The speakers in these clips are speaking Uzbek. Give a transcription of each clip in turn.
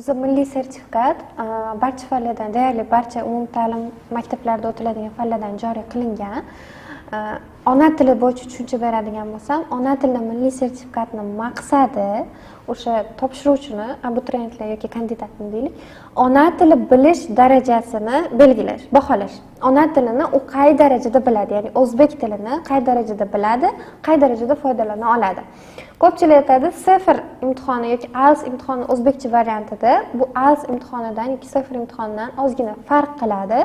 o'zi milliy sertifikat barcha fanlardan deyarli barcha umumta'lim maktablarida o'tiladigan fanlardan joriy qilingan. Ona tili bo'yicha tushuncha beradigan bo'lsam ona tilida milliy sertifikatni maqsadi o'sha topshiruvchini abituriyentlar yoki kandidatni deylik ona tili bilish darajasini belgilash baholash. Ona tilini u qay darajada biladi? Ya'ni o'zbek tilini qay darajada biladi qay darajada foydalana oladi? Ko'pchilik aytadi sifr imtihoni yoki als imtihoni o'zbekcha variantida bu als imtihonidan yoki sifr imtihonidan ozgina farq qiladi.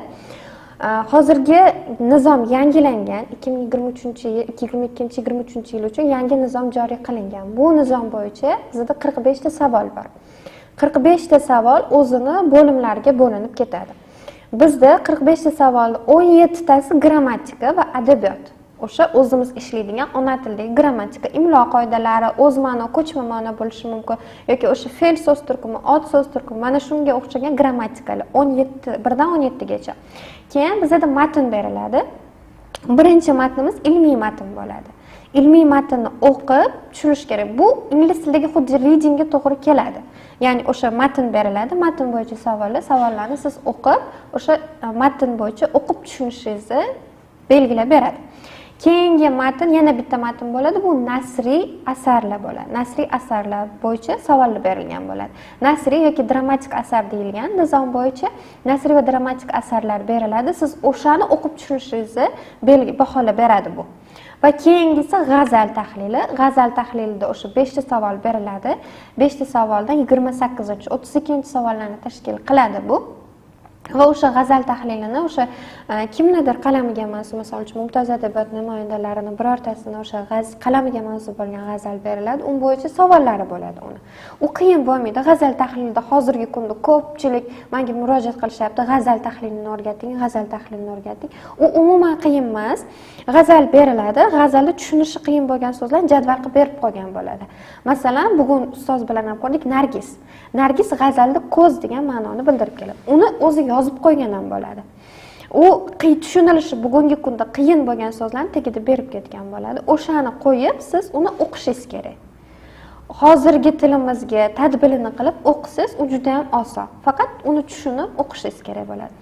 Э, hozirgi nizom yangilangan ikki ming yigirma uchinchi yil ikki yigirma ikkinchi yigirma uchinchi yil uchun yangi nizom joriy qilingan. Bu nizom bo'yicha bizada qirq beshta savol bor. Qirq beshta savol o'zini bo'limlarga bo'linib ketadi. Bizda qirq beshta savolni o'n yettitasi grammatika va adabiyot. O'sha o'zimiz ishlaydigan ona tilidagi grammatika imlo qoidalari o'z ma'no ko'chma ma'no bo'lishi mumkin yoki o'sha fe'l so'z turkumi ot so'z turkumi mana shunga o'xshagan grammatikalar o'n yetti birdan o'n yettigacha. Keyin bizada matn beriladi. Birinchi matnimiz ilmiy matn bo'ladi. Ilmiy matnni o'qib tushunish kerak. Bu ingliz tilidagi xuddi readingga to'g'ri keladi. Ya'ni o'sha matn beriladi. Matn bo'yicha savollar savollarni siz o'qib o'sha e, matn bo'yicha o'qib tushunishingizni belgilab beradi. Keyingi matn yana bitta matn bo'ladi. Bu nasriy asarlar bo'ladi. Nasriy asarlar bo'yicha savollar berilgan bo'ladi. Nasriy yoki dramatik asar deyilgan nizom bo'yicha nasriy va dramatik asarlar beriladi. Siz o'shani o'qib tushunishingizni belgi baholab beradi bu. Va keyingisi g'azal tahlili. G'azal tahlilida o'sha beshta savol beriladi. Beshta savoldan yigirma sakkizinchi o'ttiz ikkinchi savollarni tashkil qiladi bu. Va o'sha g'azal tahlilini o'sha e, kimnidir qalamiga mansub misol uchun mumtoz adabiyot namoyandalarini birortasini o'sha qalamiga mansub bo'lgan g'azal beriladi un bo'yicha savollari bo'ladi uni. U qiyin bo'lmaydi. G'azal tahlilida hozirgi kunda ko'pchilik manga murojaat qilishyapti g'azal tahlilini o'rgating g'azal tahlilini o'rgating. U umuman qiyin emas. G'azal beriladi g'azalni tushunishi qiyin bo'lgan so'zlarni jadval qilib berib qo'ygan bo'ladi. Masalan bugun ustoz bilan ham ko'rdik nargis nargis g'azalda ko'z degan ma'noni bildirib keladi. Uni o'zi yozib qo'ygan ham bo'ladi. U tushunilishi bugungi kunda qiyin bo'lgan so'zlarni tagida berib ketgan bo'ladi. O'shani qo'yib siz uni o'qishingiz kerak. Hozirgi tilimizga tadbirini qilib o'qisangiz u juda yam oson. Faqat uni tushunib o'qishingiz kerak bo'ladi.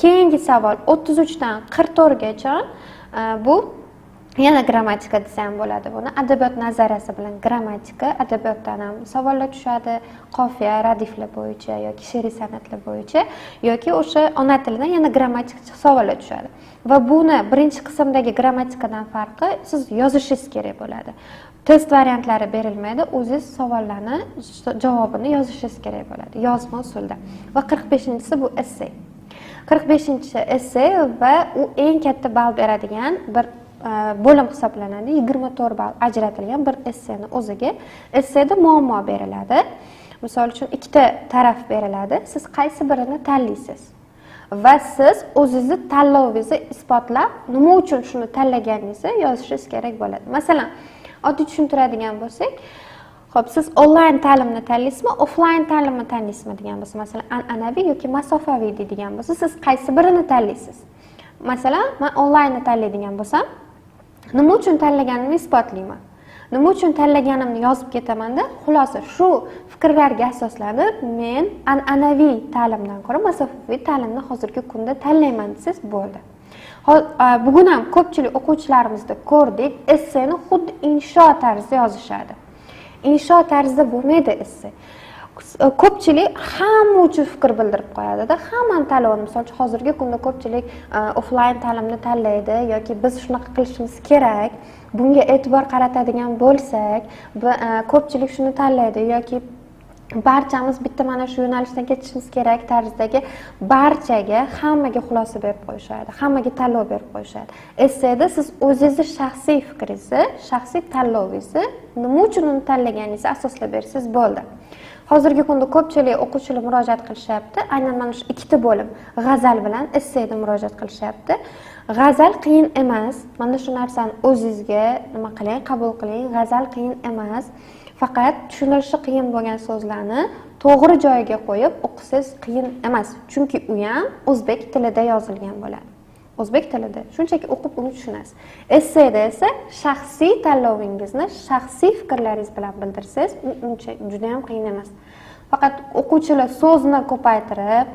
Keyingi savol o'ttiz uchdan qirq to'rtgacha e, bu yana grammatika desa ham bo'ladi buni. Adabiyot nazariyasi bilan grammatika adabiyotdan ham savollar tushadi. Qofiya radiflar bo'yicha yoki she'riy san'atlar bo'yicha yoki o'sha ona tilidan yana grammatik savollar tushadi. Va buni birinchi qismdagi grammatikadan farqi siz yozishingiz kerak bo'ladi. Test variantlari berilmaydi o'zingiz savollarni javobini yozishingiz kerak bo'ladi. Yozma usulda. Va qirq beshinchisi bu esse qirq beshinchi esse va u eng katta ball beradigan bir Э, bo'lim hisoblanadi. Yigirma to'rt ball ajratilgan bir esseni o'ziga. Esseda muammo beriladi. Misol uchun ikkita taraf beriladi. Siz qaysi birini tanlaysiz? Va siz o'zingizni tanlovingizni isbotlab nima uchun shuni tanlaganingizni yozishingiz kerak bo'ladi. Masalan oddiy tushuntiradigan bo'lsak ho'p siz onlayn ta'limni tanlaysizmi offlayn ta'limni tanlaysizmi degan bo'lsa masalan an'anaviy yoki masofaviy deydigan bo'lsa siz qaysi birini tanlaysiz? Masalan man onlaynni tanlaydigan bo'lsam nima uchun tanlaganimni isbotlayman. Nima uchun tanlaganimni yozib ketamanda xulosa shu fikrlarga asoslanib men an'anaviy ta'limdan ko'ra masofaviy ta'limni hozirgi kunda tanlayman desangiz bo'ldi. Bugun ham ko'pchilik o'quvchilarimizda ko'rdik esseni xuddi insho tarzida yozishadi. Insho tarzida bo'lmaydi esse. Ko'pchilik hamma uchun fikr bildirib qo'yadida hammani tanlovini misol uchun hozirgi kunda ko'pchilik e, offlayn ta'limni tanlaydi yoki biz shunaqa qilishimiz kerak bunga e'tibor qaratadigan bo'lsak e, ko'pchilik shuni tanlaydi yoki barchamiz bitta mana shu yo'nalishdan ketishimiz kerak tarzdagi barchaga hammaga xulosa berib qo'yishadi hammaga tanlov berib qo'yishadi. Esseda siz o'zingizni shaxsiy fikringizni shaxsiy tanlovingizni nima uchun uni tanlaganingizni asoslab bersangiz bo'ldi. Hozirgi kunda ko'pchilik o'quvchilar murojaat qilishyapti. Aynan mana shu ikkita bo'lim g'azal bilan esseyni murojaat qilishyapti. G'azal qiyin emas. Mana shu narsani o'zingizga nima qiling qabul qiling. G'azal qiyin emas. Faqat tushunilishi qiyin bo'lgan so'zlarni to'g'ri joyiga qo'yib o'qisangiz qiyin emas. Chunki u ham o'zbek tilida yozilgan bo'ladi. O'zbek tilida. Shunchaki o'qib uni tushunasiz. Esseda esa shaxsiy tanlovingizni shaxsiy fikrlaringiz bilan bildirsangiz u uncha judayam qiyin emas. Faqat o'quvchilar so'zni ko'paytirib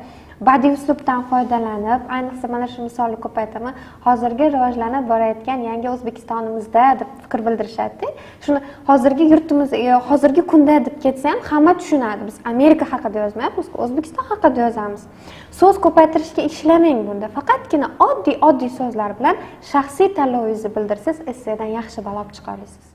badiiy uslubdan foydalanib ayniqsa mana shu misolni ko'paytiraman hozirgi rivojlanib borayotgan yangi o'zbekistonimizda deb fikr bildirishadida shuni hozirgi yurtimiz e, hozirgi kunda deb ketsa ham hamma tushunadi. Biz amerika haqida yozmayapmiz o'zbekiston haqida yozamiz. So'z ko'paytirishga ishlamang bunda. Faqatgina oddiy oddiy so'zlar bilan shaxsiy tanlovingizni bildirsangiz essedan yaxshi balob chiqarasiz.